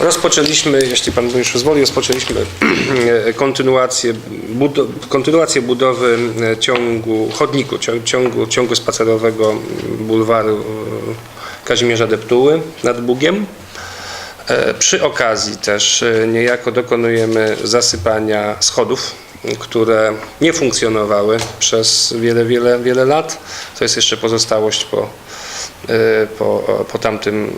Rozpoczęliśmy, jeśli Pan już pozwoli, rozpoczęliśmy kontynuację, kontynuację budowy e, ciągu, chodniku, cią- ciągu, ciągu spacerowego bulwaru e, Kazimierza Deptuły nad Bugiem. E, Przy okazji też niejako dokonujemy zasypania schodów, które nie funkcjonowały przez wiele, wiele, wiele lat. To jest jeszcze pozostałość po, po, po tamtym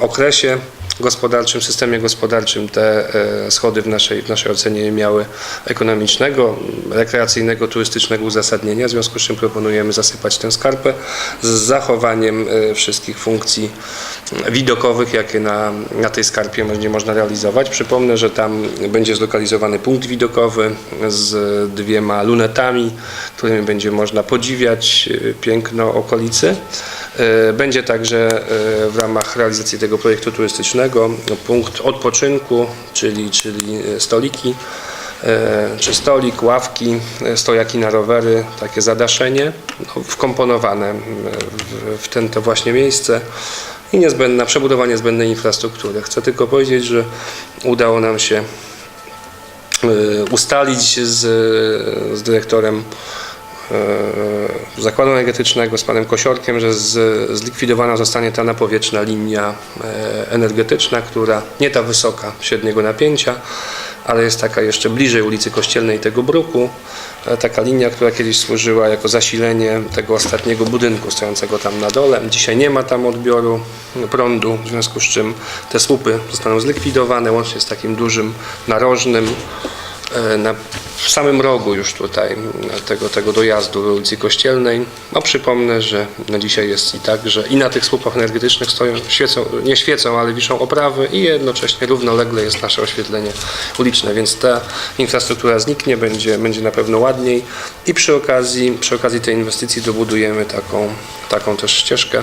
okresie gospodarczym, systemie gospodarczym te e, schody w naszej, w naszej ocenie nie miały ekonomicznego, rekreacyjnego, turystycznego uzasadnienia, w związku z czym proponujemy zasypać tę skarpę z zachowaniem e, wszystkich funkcji widokowych, jakie na, na tej skarpie będzie można realizować. Przypomnę, że tam będzie zlokalizowany punkt widokowy z dwiema lunetami, którymi będzie można podziwiać e, piękno okolicy. E, Będzie także e, w ramach realizacji tego projektu turystycznego punkt odpoczynku, czyli, czyli e, stoliki, e, czy stolik, ławki, e, stojaki na rowery, takie zadaszenie no, wkomponowane w, w ten, to właśnie miejsce i niezbędna, przebudowanie niezbędnej infrastruktury. Chcę tylko powiedzieć, że udało nam się ustalić z, z dyrektorem Zakładu Energetycznego, z panem Kosiorkiem, że z, zlikwidowana zostanie ta napowietrzna linia e, energetyczna, która nie ta wysoka, średniego napięcia, ale jest taka jeszcze bliżej ulicy Kościelnej tego bruku. E, Taka linia, która kiedyś służyła jako zasilenie tego ostatniego budynku stojącego tam na dole. Dzisiaj nie ma tam odbioru prądu, w związku z czym te słupy zostaną zlikwidowane łącznie z takim dużym narożnym e, na, w samym rogu już tutaj e, tego, tego dojazdu do ulicy Kościelnej. No przypomnę, że na dzisiaj jest i tak, że i na tych słupach energetycznych stoją, świecą, nie świecą, ale wiszą oprawy i jednocześnie równolegle jest nasze oświetlenie uliczne, więc ta infrastruktura zniknie, będzie, będzie na pewno ładniej i przy okazji, przy okazji tej inwestycji dobudujemy taką, taką też ścieżkę,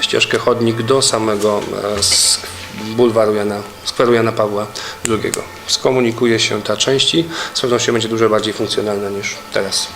ścieżkę chodnik do samego e, sk- bulwaru Jana, skweru Jana Pawła II. Skomunikuje się ta część i z pewnością będzie dużo bardziej funkcjonalna niż teraz.